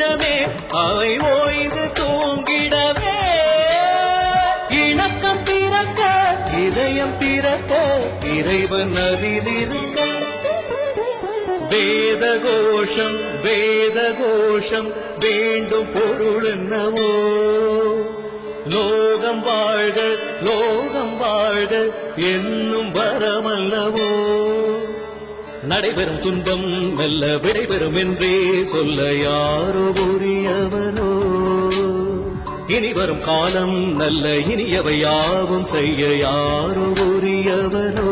நெஞ்சமே அவை ஓய்ந்து தூங்கிடவே. இணக்கம் பிறக்க இதயம் பிறக்க இறைவன் அதில் இருக்க. வேத கோஷம் வேத கோஷம் வேண்டும் பொருள் என்னவோ. லோகம் வாழ்க லோகம் வாழ்க என்னும் வரமல்லவோ. நடைபெறும் துன்பம் மெல்ல விடைபெறும் என்றே சொல்ல யாரோ உரியவரோ. இனி வரும் காலம் நல்ல இனியவை யாவும் செய்ய யாரோ உரியவரோ.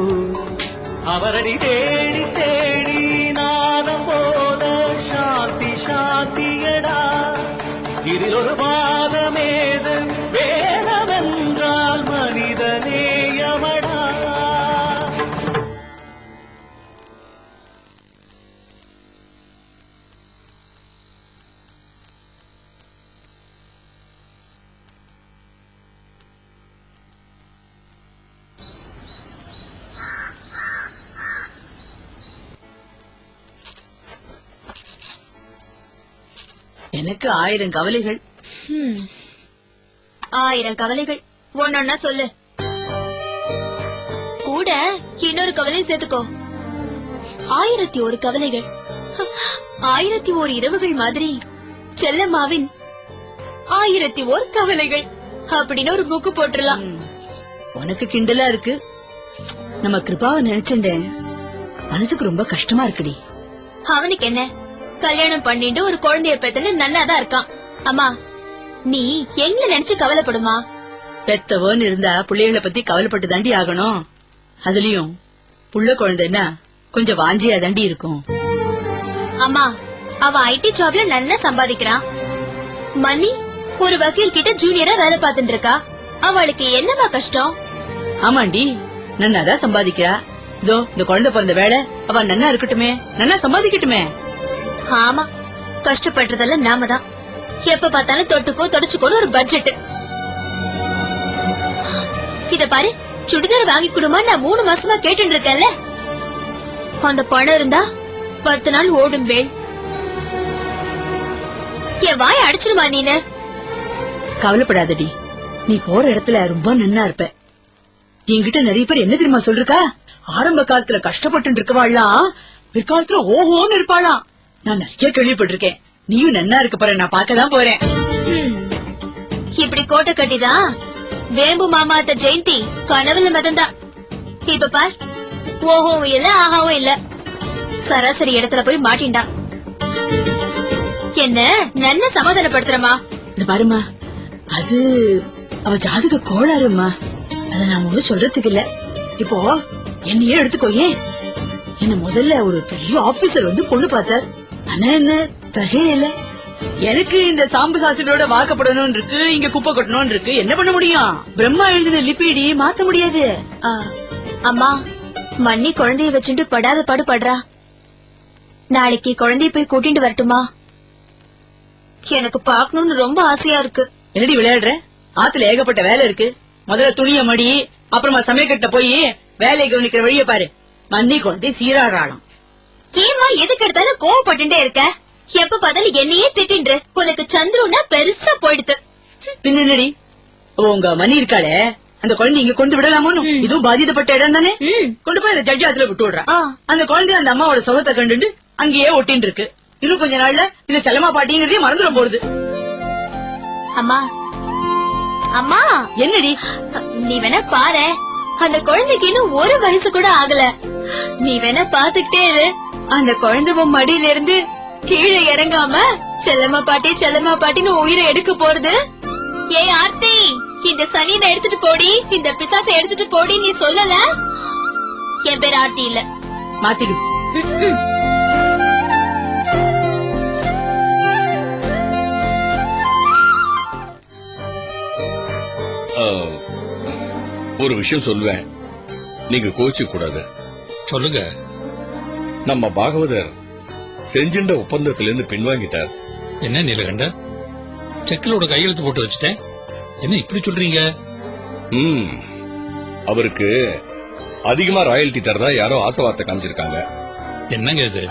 அவரடி தேடி தேடி நாதம் போத சாந்தி சாந்தியடா. இதில் ஒரு எனக்கு ஆயிரம் கவலைகள். ஆயிரம் கவலைகள். ஒன்னொன்னா சொல்லு. கூட இன்னொரு கவலையும் சேர்த்துக்கோ. ஆயிரத்தி ஒரு கவலைகள். ஆயிரத்தி ஓர் இரவுகள் மாதிரி. செல்லம்மாவின் ஆயிரத்தி ஓர் கவலைகள். அப்படின்னு ஒரு புக்கு போட்டுடலாம். உனக்கு கிண்டலா இருக்கு. நம்ம கிருபாவை நினைச்சேன் மனசுக்கு ரொம்ப கஷ்டமா இருக்குடி. அவனுக்கு என்ன? கல்யாணம் பண்ணிட்டு ஒரு குழந்தைய பெத்துன்னு நன்னாதான் இருக்கான். அம்மா நீ எங்களை நினைச்சு கவலைப்படுமா? பெத்தவோன்னு இருந்தா பிள்ளைகளை பத்தி கவலைப்பட்டு தாண்டி ஆகணும். அதுலயும் புள்ள குழந்தைன்னா கொஞ்சம் வாஞ்சியா தாண்டி இருக்கும். அம்மா அவ ஐடி ஜாப்ல நல்லா சம்பாதிக்கிறான். மணி ஒரு வக்கீல் கிட்ட ஜூனியரா வேலை பார்த்துட்டு இருக்கா. அவளுக்கு என்னமா கஷ்டம்? ஆமாண்டி நன்னாதான் சம்பாதிக்கிறா. இதோ இந்த குழந்தை பிறந்த வேலை அவ நன்னா இருக்கட்டுமே நன்னா சம்பாதிக்கட்டுமே. ஆமா கஷ்டப்படுறதெல்லாம் நாம தான் எப்ப பார்த்தாலும் தொட்டுக்கோ தொடச்சுக்கோன்னு ஒரு பட்ஜெட் இத பாரு சுடிதார் வாங்கி கொடுமா நான் மூணு மாசமா கேட்டு இருக்கேன்ல. அந்த பணம் இருந்தா பத்து நாள் ஓடும் வேல் என் வாய அடிச்சிருமா நீனு? கவலைப்படாதடி. நீ போற இடத்துல ரொம்ப நன்னா இருப்ப. என்கிட்ட நிறைய பேர் என்ன தெரியுமா சொல்றா? ஆரம்ப காலத்துல கஷ்டப்பட்டு இருக்கவாள்லாம் பிற்காலத்துல ஓஹோன்னு இருப்பாளாம். நான் நிறைய கேள்விப்பட்டிருக்கேன். நீயும் நன்னா இருக்க போற நான் பார்க்கதான் போறேன். இப்படி கோட்டை கட்டிதான் வேம்பு மாமாத்த ஜெயந்தி கனவுல மதந்தா. இப்ப பார் ஓஹோவும் இல்ல ஆஹாவும் இல்ல. சராசரி இடத்துல போய் மாட்டின்டா என்ன நன்ன சமாதானப்படுத்துறமா இந்த பாருமா அது அவ ஜாதக கோளாறுமா அத நான் ஒண்ணும் சொல்றதுக்கு இல்ல. இப்போ என்னையே எடுத்துக்கோயே என்ன முதல்ல ஒரு பெரிய ஆபீசர் வந்து பொண்ணு பார்த்தார். ஆனா என்ன தகையில எனக்கு இந்த சாம்பு சாஸ்திரியோட வாக்கப்படணும் இருக்கு இங்க குப்பை கொட்டணும் இருக்கு என்ன பண்ண முடியும்? பிரம்மா எழுதின லிபிடி மாத்த முடியாது. ஆ, அம்மா மண்ணி குழந்தைய வச்சுட்டு படாத பாடு படுறா. நாளைக்கு குழந்தைய போய் கூட்டிட்டு வரட்டுமா? எனக்கு பாக்கணும்னு ரொம்ப ஆசையா இருக்கு. என்னடி விளையாடுற? ஆத்துல ஏகப்பட்ட வேலை இருக்கு. முதல்ல துணிய மடி அப்புறமா சமயக்கட்ட போய் வேலையை கவனிக்கிற வழிய பாரு. மண்ணி கொண்டு சீராடுறாளாம் ஏமா எதுக்கு எடுத்தாலும் கோவப்பட்டுட்டே இருக்க? எப்ப பார்த்தாலும் என்னையே திட்டின்ற. உனக்கு சந்துருன்னா பெருசா போயிடுது பின்ன என்னடி? ஓ, உங்க மணி இருக்காளே. அந்த குழந்தை இங்க கொண்டு விடலாமோன்னு. இதுவும் பாதிக்கப்பட்ட இடம் தானே. கொண்டு போய் அந்த ஜட்ஜி ஆத்துல விட்டு விடுறா. ஆ. அந்த குழந்தை அந்த அம்மாவோட சுகத்தை கண்டுட்டு அங்கேயே ஒட்டின்னு இருக்கு. இன்னும் கொஞ்ச நாள்ல இந்த செல்லமா பாட்டிங்கிறதே மறந்துட போறது. அம்மா. அம்மா. என்னடி? நீ வேணா பாரு. அந்த குழந்தைக்கு இன்னும் ஒரு வயசு கூட ஆகல. நீ வேணா பாத்துக்கிட்டே இரு. அந்த குழந்தை உன் மடியில இருந்து கீழே இறங்காம செல்லம்மா பாட்டி செல்லம்மா பாட்டின்னு உயிரை எடுக்க போறது? ஏய் ஆர்த்தி இந்த சனியனை எடுத்துட்டு போடி இந்த பிசாசை எடுத்துட்டு போடி நீ சொல்லல? என் பேர் ஆர்த்தி இல்ல. மாத்திடு. ஒரு விஷயம் சொல்லுவேன். நீங்க கோச்சிக்க கூடாது சொல்லுங்க. நம்ம பாகவதர் செஞ்சின்ற ஒப்பந்தத்திலிருந்து பின்வாங்கிட்டார். என்ன நீலகண்ட? செக்கிலோட கையெழுத்து போட்டு வச்சுட்டேன். என்ன இப்படி சொல்றீங்க? ம் அவருக்கு அதிகமா ராயல்டி தரதா யாரோ ஆசை வார்த்தை காமிச்சிருக்காங்க. என்னங்க இது?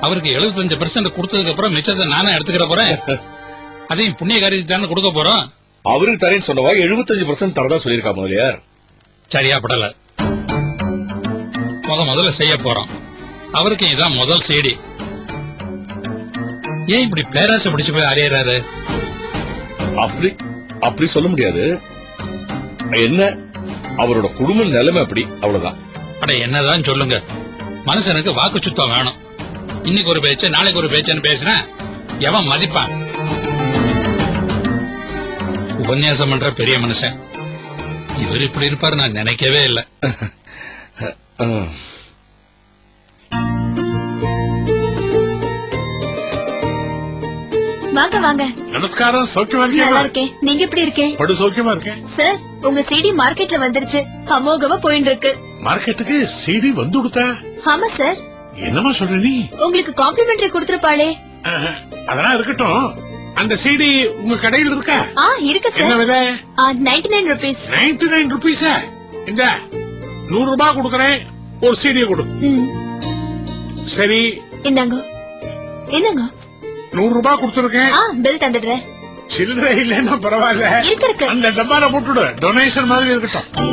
அவருக்கு 75% பெர்சன்ட் கொடுத்ததுக்கு அப்புறம் மிச்சத்தை நானே எடுத்துக்கிற போறேன்? அதையும் புண்ணிய காரியத்தானே கொடுக்க போறோம். அவருக்கு தரேன்னு சொன்னவா 75% பர்சன்ட் தரதா சொல்லியிருக்கா முதலியார்? சரியா படல. முத முதல்ல செய்ய போறோம். அவருக்கு இதான் முதல் செய்தி ஏன் இப்படி பேராசை பிடிச்சு போய் அலையறாரு? அப்படி அப்படி சொல்ல முடியாது. என்ன? அவரோட குடும்ப நிலைமை அப்படி. அவ்வளவுதான். அட என்னதான் சொல்லுங்க. மனுஷனுக்கு வாக்கு சுத்தம் வேணும். இன்னைக்கு ஒரு பேச்சு நாளைக்கு ஒரு பேச்சுன்னு பேசுறேன். எவன் மதிப்பான்? உபன்யாசம் பண்ற பெரிய மனுஷன். இவர் இப்படி இருப்பாரு நான் நினைக்கவே இல்லை. வாங்க வாங்க. நமஸ்காரம் சௌக்கியமா நல்லா இருக்கேன் நீங்க எப்படி இருக்கேன்? படு சௌக்கியமா இருக்கேன். சார் உங்க சிடி மார்க்கெட்ல வந்துருச்சு. அமோகமா போயிட்டு இருக்கு மார்க்கெட்டுக்கு சிடி வந்து கொடுத்தா? ஆமா சார். என்னமா சொல்ற நீ? உங்களுக்கு காம்ப்ளிமெண்டரி கொடுத்துருப்பாளே. ஆஹ், அதெல்லாம் இருக்கட்டும். அந்த சிடி உங்க கடையில் இருக்கா? ஆ இருக்கு என்ன சார் விலை? Ninety nine rupees ninety nine ருபீஸா இந்த நூறு ரூபாய் கொடுக்கறேன். ஒரு சீடியை கொடு. சரி. இந்தாங்க. என்னங்க நூறு ரூபாய் கொடுத்துருக்கேன். ஆ பில் தந்துடுறேன். சில்லறை இல்லைன்னா பரவாயில்ல. இருக்கு. அந்த டப்பால போட்டுடு. டொனேஷன் மாதிரி இருக்கட்டும்.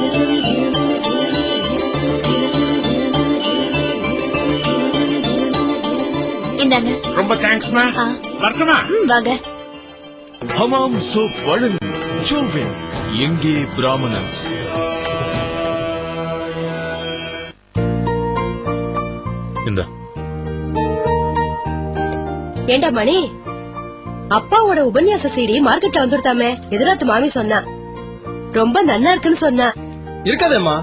இந்தாங்க. ரொம்ப தேங்க்ஸ்மா ஆ. வரட்டுமா? ம் வாங்க. ஹமாம் சோப் வழங்கும் ஜோவின் எங்கே பிராமணன்? இந்த. ஏண்டா மணி? அப்பாவோட உபன்யாச சீடி மார்க்கெட்ல வந்துருத்தாமே எதிராத்து மாமி சொன்னா. ரொம்ப நன்னா இருக்குன்னு சொன்னா. இருக்காதேம்மா.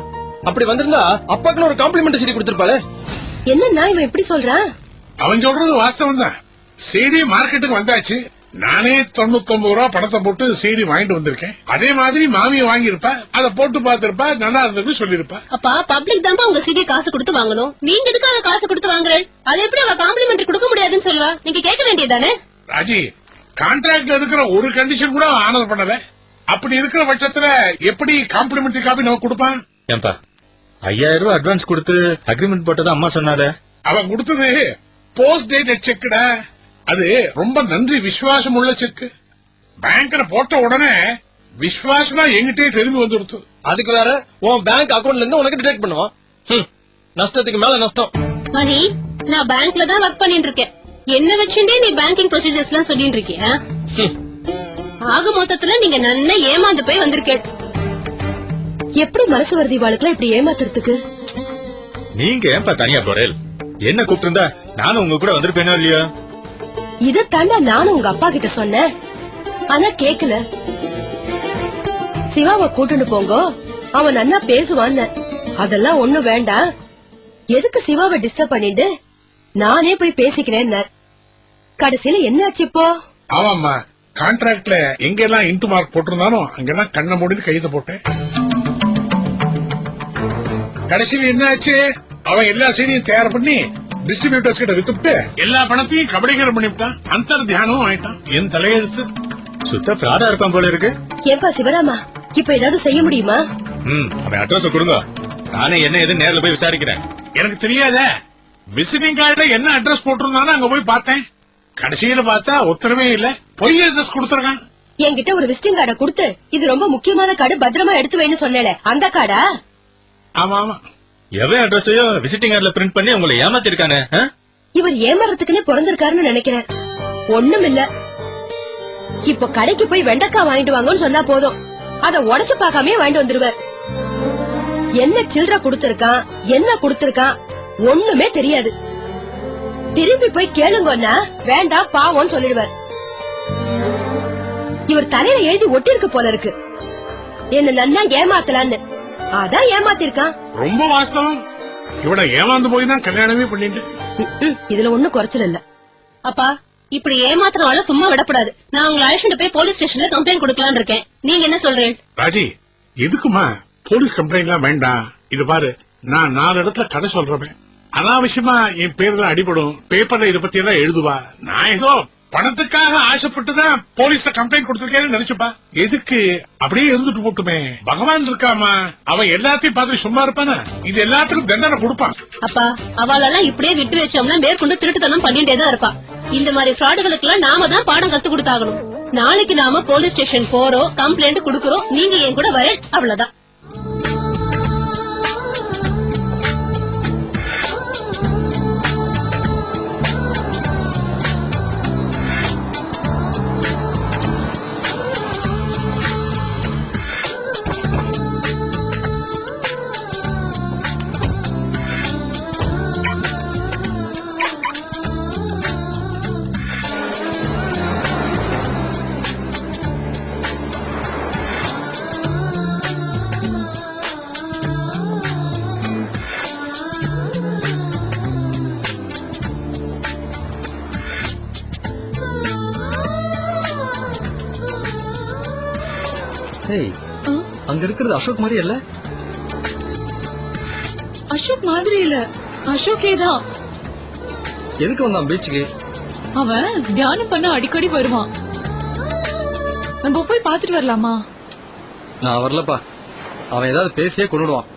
அப்படி வந்திருந்தா அப்பாக்குன்னு ஒரு காம்ப்ளிமெண்ட் சீடி கொடுத்திருப்பாளே. என்னன்னா இவன் இப்படி சொல்றான்? அவன் சொல்றது வாஸ்தவம் தான் சிடி மார்க்கெட்டுக்கு வந்தாச்சு. நானே தொண்ணூத்தி ஒன்பது ரூபா பணத்தை போட்டு சிடி வாங்கிட்டு வந்திருக்கேன். அதே மாதிரி மாமியை வாங்கியிருப்பா அதை போட்டு பார்த்திருப்பா நல்லா இருந்திருக்கு சொல்லிருப்பா அப்பா பப்ளிக் தான்ப்பா உங்க சிடி காசு கொடுத்து வாங்கணும். நீங்க எதுக்காக காசு கொடுத்து வாங்குறேன் அது எப்படி அவ காம்ப்ளிமெண்ட் கொடுக்க முடியாதுன்னு சொல்லுவா? நீங்க கேட்க வேண்டியதானே ராஜி கான்ட்ராக்ட்ல இருக்கிற ஒரு கண்டிஷன் கூட ஆனர் பண்ணல. அப்படி இருக்கிற பட்சத்துல எப்படி காம்ப்ளிமெண்டரி காப்பி நமக்கு கொடுப்பான்? ஏன்பா ஐயாயிரம் ரூபாய் அட்வான்ஸ் கொடுத்து அக்ரிமெண்ட் போட்டதா அம்மா சொன்னாரே அவன் கொடுத்தது போஸ்ட் டேட்டட் செக்குடா அது ரொம்ப நன்றி விசுவாசம் உள்ள செக் பேங்க்ல போட்ட உடனே விசுவாசமா எங்கிட்டே திரும்பி வந்துடுத்து அதுக்கு வேற உன் பேங்க் அக்கவுண்ட்ல இருந்து உனக்கு டிடெக்ட் பண்ணுவான். ஹம், நஷ்டத்துக்கு மேல நஷ்டம். மணி நான் பேங்க்ல தான் ஒர்க் பண்ணிட்டு இருக்கேன். என்ன வச்சுட்டே நீ பேங்கிங் ப்ரொசீஜர்ஸ் எல்லாம் சொல்லிட்டு இருக்கியா? ஆக மொத்தத்துல நீங்க நன்னா ஏமாந்து போய் வந்திருக்கேன். எப்படி மனசு வருது இவாளுக்குலாம் இப்படி ஏமாத்துறதுக்கு? நீங்க ஏன்பா தனியா போறேன் என்ன கூப்பிட்டு நானும் உங்க கூட வந்திருப்பேனோ இல்லையோ? இத நானும் உங்க அப்பா கிட்ட சொன்னேன். ஆனா கேக்கல. சிவாவை கூட்டிட்டு போங்க. அவன் நன்னா பேசுவான்னு. அதெல்லாம் ஒண்ணும் வேண்டாம். எதுக்கு சிவாவை டிஸ்டர்ப் பண்ணிட்டு? நானே போய் பேசிக்கிறேன் கடைசியில என்னாச்சு இப்போ? ஆமாமா கான்ட்ராக்ட்ல எங்கெல்லாம் இன்டு மார்க் போட்டிருந்தானோ அங்கெல்லாம் கண்ணை மூடிட்டு கையெழுத்து போட்டேன். கடைசியில் என்னாச்சு? அவன் எல்லா சீனையும் தயார் பண்ணி டிஸ்ட்ரிபியூட்டர்ஸ் கிட்ட வித்துட்டு எல்லா பணத்தையும் கபடிகரம் பண்ணிவிட்டான் அந்த தியானமும் ஆயிட்டான். என் தலையெழுத்து. சுத்த பிராடா இருப்பான் போல இருக்கு. ஏன்பா சிவராமா? இப்ப ஏதாவது செய்ய முடியுமா? ம் அவன் அட்ரஸ் கொடுங்க. நானே என்ன எது நேர்ல போய் விசாரிக்கிறேன். எனக்கு தெரியாதே. விசிட்டிங் கார்டுல என்ன அட்ரஸ் போட்டிருந்தானோ அங்க போய் பார்த்தேன். கடைசியில பார்த்தா உத்தரவே இல்ல. பொய் அட்ரஸ் கொடுத்துருக்கான். என்கிட்ட ஒரு விசிட்டிங் கார்டை கொடுத்து இது ரொம்ப முக்கியமான கார்டு பத்திரமா எடுத்து வைன்னு சொன்னேனே. அந்த கார்டா ஆமா ஆமா. எவன் அட்ரஸையோ விசிட்டிங் கார்டுல பிரிண்ட் பண்ணி உங்களை ஏமாத்திருக்கானே இவர் ஏமாறதுக்குன்னே பிறந்திருக்காருன்னு நினைக்கிறேன். ஒண்ணும் இல்ல இப்ப கடைக்கு போய் வெண்டைக்காய் வாங்கிட்டு வாங்கன்னு சொன்னா போதும். அத உடச்சு பார்க்காமயே வாங்கிட்டு வந்துருவார். என்ன சில்லற கொடுத்திருக்கான் என்ன கொடுத்திருக்கான் ஒண்ணுமே தெரியாது. திரும்பி போய் கேளுங்கன்னா வேண்டாம் பாவம்னு சொல்லிடுவார். இவர் தலையில எழுதி ஒட்டிருக்கு போல இருக்கு. என்ன நன்னா ஏமாத்தலான்னு. அதான் ஏமாத்திருக்கான். ரொம்ப வாஸ்தவம். இவட ஏமாந்து போய் தான் கல்யாணமே பண்ணிட்டு. இதுல ஒண்ணும் குறைச்சல் இல்ல. அப்பா இப்படி ஏமாத்துறவால சும்மா விடக்கூடாது. நான் உங்களை அழைச்சிட்டு போய் போலீஸ் ஸ்டேஷன்ல கம்ப்ளைண்ட் கொடுக்கலாம்னு இருக்கேன். நீங்க என்ன சொல்றேன் ராஜி எதுக்குமா போலீஸ் கம்ப்ளைண்ட் எல்லாம் வேண்டாம். இது பாரு நான் நாலு இடத்துல கதை சொல்றேன் அனாவசியமா என் பேர்ல அடிபடும் பேப்பர்ல இத பத்தி எல்லாம் எழுதுவா. நான் ஏதோ பணத்துக்காக ஆசைப்பட்டு தான் போலீஸ்ல கம்ப்ளைண்ட் கொடுத்திருக்கேன்னு நினைச்சுப்பா. எதுக்கு? அப்படியே இருந்துட்டு போட்டுமே. பகவான் இருக்காமா? அவன் எல்லாத்தையும் பார்த்து சும்மா இருப்பானா? இது எல்லாத்துக்கும் தண்டனை கொடுப்பான். அப்பா அவளெல்லாம் இப்படியே விட்டு வச்சோம்னா மேற்கொண்டு திருட்டுத்தனம் பண்ணிட்டே தான் இருப்பா. இந்த மாதிரி ஃப்ராடுகளுக்கு எல்லாம் நாம தான் பாடம் கத்து கொடுத்தாகணும். நாளைக்கு நாம போலீஸ் ஸ்டேஷன் போறோம் கம்ப்ளைண்ட் குடுக்கறோம் நீங்க என் கூட வர அவ்வளவுதான். ஏய் அங்க இருக்கிறது அசோக் மாதிரி இல்ல அசோக் மாதிரி இல்ல. அசோக்கே தான். எதுக்கு வந்தான் பீச்சுக்கு? அவன் தியானம் பண்ண அடிக்கடி வருவான். நம்ம போய் பாத்துட்டு வரலாமா? நான் வரலப்பா. அவன் ஏதாவது பேசியே கொண்டுடுவான்.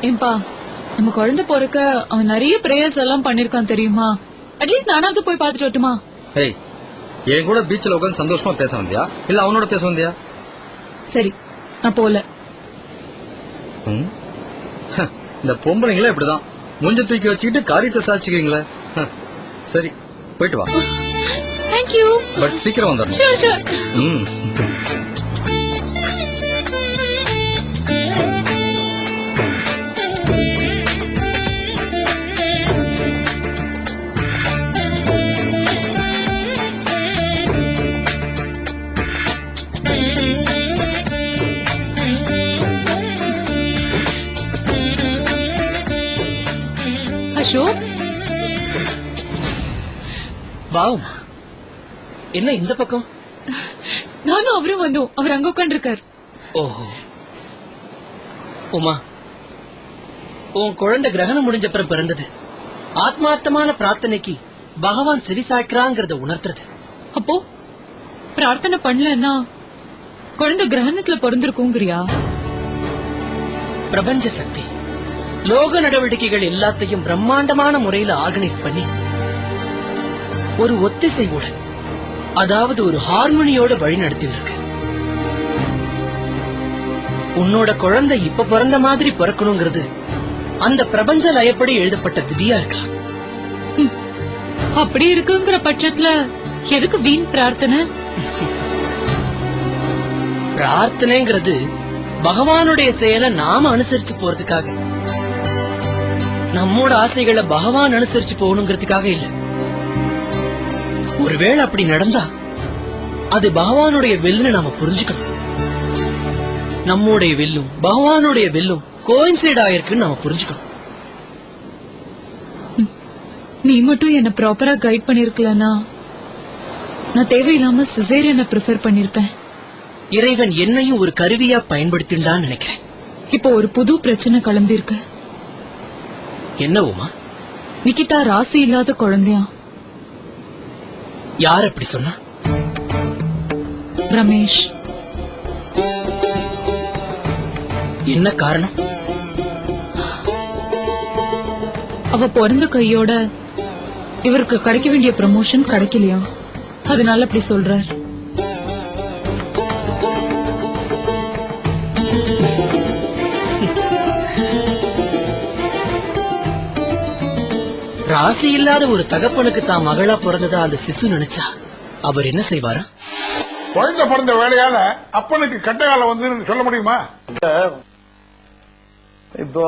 ஏன்பா நம்ம குழந்தை பிறக்க அவன் நிறைய பிரேயர்ஸ் எல்லாம் பண்ணிருக்கான் தெரியுமா? அட்லீஸ்ட் நானாவது போய் பாத்துட்டு வரட்டுமா? ஏய் என் கூட பீச்சில் உட்காந்து சந்தோஷமா பேச வந்தியா? இல்ல அவனோட பேச வந்தியா? சரி நான் போல ம்? ஹ, இந்த பொம்பளைங்களே இப்படிதான். மூஞ்ச தூக்கி வச்சுக்கிட்டு காரியத்தை சாச்சிக்கிறீங்களே ஹ, சரி போயிட்டு வா. தேங்க்யூ பட் சீக்கிரம் வந்துடணும். ஷூர் ஷூர் ம். அசோக்? வாவ். என்ன இந்த பக்கம்? நானும் அவரும் வந்தோம். அவர் அங்க உட்காந்துருக்காரு ஓஹோ. உமா உன் குழந்தை கிரகணம் முடிஞ்ச அப்புறம் பிறந்தது. ஆத்மார்த்தமான பிரார்த்தனைக்கு பகவான் செவி சாய்க்கிறாங்கிறத உணர்த்துறது. அப்போ பிரார்த்தனை பண்ணலன்னா குழந்தை கிரகணத்துல பிறந்திருக்குங்கிறியா? பிரபஞ்ச சக்தி. லோக நடவடிக்கைகள் எல்லாத்தையும் பிரம்மாண்டமான முறையில ஆர்கனைஸ் பண்ணி ஒரு ஒத்திசைவோட அதாவது ஒரு ஹார்மோனியோட வழி நடத்திட்டு உன்னோட குழந்தை இப்ப பிறந்த மாதிரி பிறக்கணுங்கிறது அந்த பிரபஞ்ச லயப்படி எழுதப்பட்ட விதியா இருக்கலாம். அப்படி இருக்குங்கிற பட்சத்துல எதுக்கு வீண் பிரார்த்தனை? பிரார்த்தனைங்கிறது பகவானுடைய செயலை நாம அனுசரிச்சு போறதுக்காக. நம்மோட ஆசைகளை பகவான் அனுசரிச்சு போகணுங்கிறதுக்காக இல்ல. ஒருவேளை அப்படி நடந்தா அது பகவானுடைய வெல்லுன்னு நாம புரிஞ்சுக்கணும். நம்முடைய வெல்லும் பகவானுடைய வெல்லும் கோயின்சைட் ஆயிருக்குன்னு நாம புரிஞ்சுக்கணும். நீ மட்டும் என்ன ப்ராப்பரா கைட் பண்ணிருக்கலனா நான் தேவையில்லாம சிசேரியனை ப்ரிஃபர் பண்ணிருப்பேன். இறைவன் என்னையும் ஒரு கருவியா பயன்படுத்திண்டான்னு நினைக்கிறேன். இப்போ ஒரு புது பிரச்சனை கிளம்பி இருக்கு என்ன உமா? நிக்கிதா ராசி இல்லாத குழந்தையா? யார் அப்படி சொன்னா? ரமேஷ். என்ன காரணம்? அவ பிறந்த கையோட இவருக்கு கிடைக்க வேண்டிய ப்ரமோஷன் கிடைக்கலையா? அதனால அப்படி சொல்றார். ராசி இல்லாத ஒரு தகப்பனுக்கு தான் மகளா பிறந்ததா அந்த சிசு நினைச்சா? அவர் என்ன செய்வாரா? குழந்தை பிறந்த வேலையால அப்பனுக்கு கெட்ட காலம் வந்து சொல்ல முடியுமா? இப்போ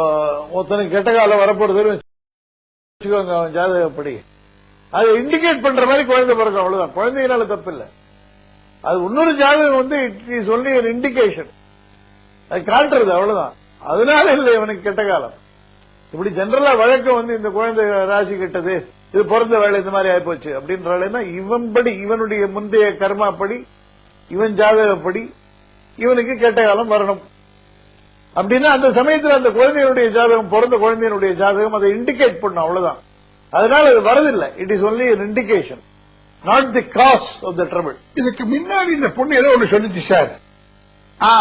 ஒருத்தனுக்கு கெட்ட காலம் வரப்போறதுன்னு வச்சுக்கோங்க அவன் ஜாதகப்படி அது இண்டிகேட் பண்ற மாதிரி குழந்தை பிறக்கும் அவ்வளவுதான். குழந்தையினால தப்பு இல்ல அது இன்னொரு ஜாதகம் வந்து இட் இஸ் ஒன்லி ஒரு இண்டிகேஷன் அது காட்டுறது அவ்வளவுதான். அதனால இல்ல இவனுக்கு கெட்ட காலம். இப்படி ஜெனரலா வழக்கம் வந்து இந்த குழந்தை ராசி கெட்டது. இது பிறந்த வேலை இந்த மாதிரி ஆயிப்போச்சு. அப்படின்ற வேலைன்னா இவன் படி இவனுடைய முந்தைய கர்மாப்படி இவன் ஜாதகப்படி இவனுக்கு கெட்ட காலம் வரணும். அப்படின்னா அந்த சமயத்துல அந்த குழந்தையினுடைய ஜாதகம் பிறந்த குழந்தையினுடைய ஜாதகம் அதை இண்டிகேட் பண்ணும் அவ்வளவுதான். அதனால அது வரதில்லை. It is only indication not the cause of the trouble இதுக்கு முன்னாடி இந்த பொண்ணு ஏதோ ஒண்ணு சொல்லிச்சு சார் ஆ.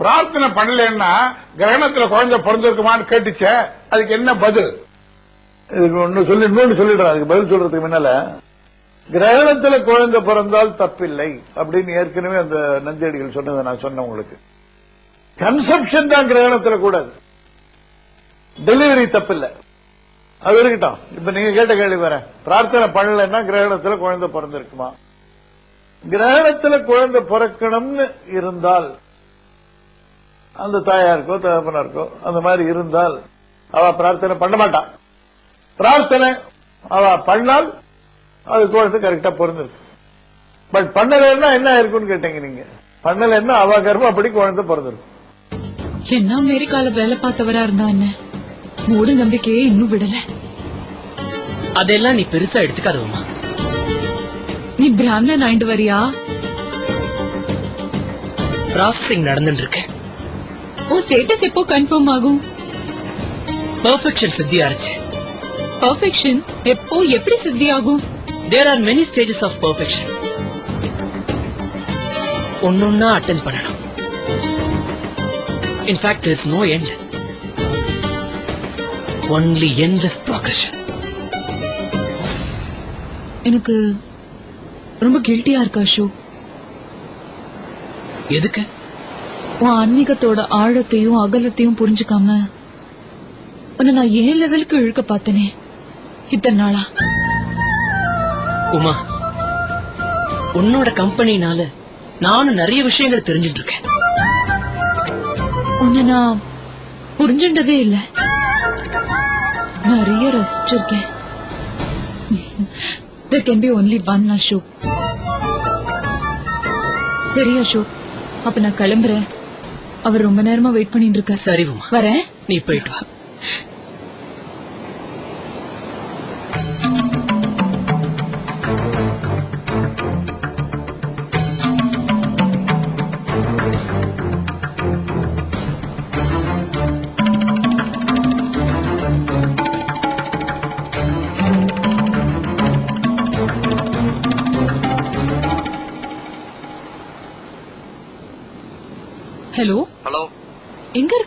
பிரார்த்தனை பண்ணலன்னா கிரகணத்துல குழந்தை பிறந்திருக்குமான்னு கேட்டுச்சே அதுக்கு என்ன பதில்? இதுக்கு ஒன்னு சொல்லி இன்னொன்று சொல்லிடுறேன். அதுக்கு பதில் சொல்றதுக்கு முன்னால கிரகணத்துல குழந்தை பிறந்தால் தப்பில்லை அப்படின்னு ஏற்கனவே அந்த நந்தியடிகள் சொன்னதை நான் சொன்னேன் உங்களுக்கு. கன்செப்ஷன் தான் கிரகணத்துல கூடாது டெலிவரி தப்பில்லை. அது இருக்கட்டும். இப்ப நீங்க கேட்ட கேள்வி வரேன் பிரார்த்தனை பண்ணலைன்னா கிரகணத்துல குழந்தை பிறந்திருக்குமா? கிரகணத்துல குழந்தை பிறக்கணும்னு இருந்தால் அந்த தாயாருக்கோ தகப்பனாருக்கோ அந்த மாதிரி இருந்தால் அவ பிரார்த்தனை பண்ண மாட்டான் பிரார்த்தனை அவ பண்ணால் அது குழந்தை கரெக்டா பிறந்திருக்கு பட் பண்ணலைன்னா என்ன ஆயிருக்கும்னு கேட்டீங்க நீங்க? பண்ணலைன்னா அவ கர்ப்பப்படி குழந்தை பிறந்திருக்கும். என்ன அமெரிக்கால வேலை பார்த்தவரா இருந்தா என்ன? மூட நம்பிக்கையே இன்னும் விடல. அதெல்லாம் நீ பெருசா எடுத்துக்காத உமா நீ பிராமணன் ஆயிண்டு வரியா? ப்ராசஸிங் நடந்துட்டு இருக்கு. உன் ஸ்டேட்டஸ் எப்போ கன்ஃபார்ம் ஆகும்? பெர்ஃபெக்ஷன் சித்தியாருச்சு பர்ஃபெக்ஷன் எப்போ எப்படி சித்தி ஆகும்? There are many stages of perfection ஒன்னொன்னா அட்டன் பண்ணணும். In fact there's no end only endless progression. எனக்கு ரொம்ப கில்ட்டியா இருக்கா அசோக்? எதுக்கு? உன் ஆன்மீகத்தோட ஆழத்தையும் அகலத்தையும் புரிஞ்சுக்காம உன்னை நான் ஏன் லெவலுக்கு இழுக்க பார்த்தனே. இத்தனை நாளா? உமா உன்னோட கம்பெனினால நானும் நிறைய விஷயங்கள் தெரிஞ்சுட்டு இருக்கேன் உன்னை நான் புரிஞ்சுட்டதே இல்ல. நிறைய ரசிச்சிருக்கேன். There can be only one Ashok. சரி அசோக் அப்ப நான் கிளம்புறேன். அவர் ரொம்ப நேரமா வெயிட் பண்ணிட்டு இருக்கார். சரி வரேன். நீ போயிட்டு வா.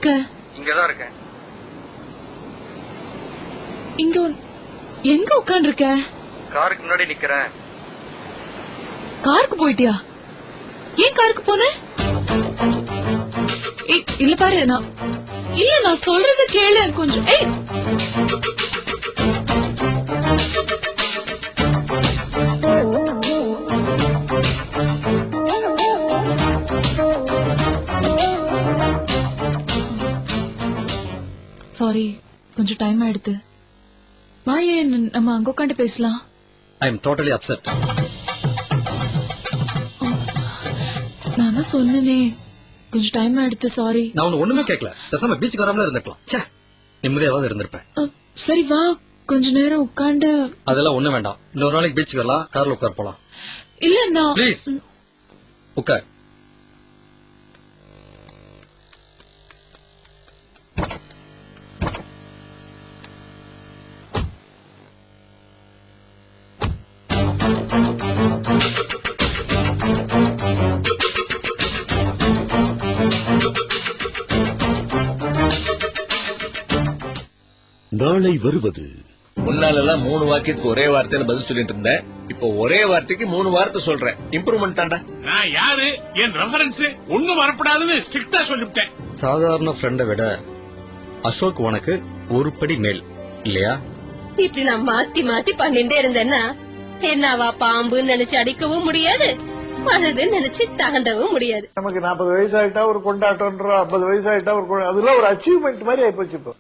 இருக்க. இங்கதான் இருக்கேன். இங்க எங்க உட்கார்ந்து இருக்க காருக்கு முன்னாடி நிக்கிறேன். காருக்கு போயிட்டியா? ஏன் காருக்கு போன? இல்ல பாரு நான் இல்ல நான் சொல்றது கேளு கொஞ்சம். ஏய்! கொஞ்சம் டைம் ஆயிடுது. வா ஏன் நம்ம அங்க உட்காந்து பேசலாம். ஐ எம் டோட்டலி அப்செட் நான் தான் சொன்னேனே. கொஞ்சம் டைம் ஆயிடுத்து சாரி நான் உன்னை ஒண்ணுமே கேட்கல பேசாம பீச்சுக்கு வராமல இருந்திருக்கலாம் ச்சே நிம்மதியாவது இருந்திருப்பேன். சரி வா. கொஞ்ச நேரம் உட்காந்து அதெல்லாம் ஒண்ணு வேண்டாம். இன்னொரு நாளைக்கு பீச்சுக்கு வரலாம். கார்ல உட்கார் போலாம். இல்ல நான் ப்ளீஸ் உட்கார். நாளை வருவது. முன்னால எல்லாம் மூணு வாக்கியத்துக்கு ஒரே வார்த்தையில பதில் சொல்லிட்டு இருந்தேன். இப்போ ஒரே வார்த்தைக்கு மூணு வார்த்தை சொல்றேன். இம்ப்ரூவ்மெண்ட் தாண்டா நான் யாரு? என் ரெஃபரன்ஸ் ஒண்ணும் வரப்படாதுன்னு ஸ்ட்ரிக்டா சொல்லிவிட்டேன். சாதாரண ஃப்ரெண்டை விட அசோக் உனக்கு ஒரு படி மேல் இல்லையா? இப்படி நான் மாத்தி மாத்தி பண்ணிட்டே இருந்தேன்னா என்னவா பாம்புன்னு நினைச்சு அடிக்கவும் முடியாது பழுதுன்னு நினைச்சு தாண்டவும் முடியாது. நமக்கு நாற்பது வயசு ஆயிட்டா ஒரு கொண்டாட்டம்ன்றோம் ஐம்பது வயசு ஆயிட்டா ஒரு அதெல்லாம் ஒரு அச்சீவ்மெண்ட் மாதிரி ஆயிப்போச்சு இப்போ.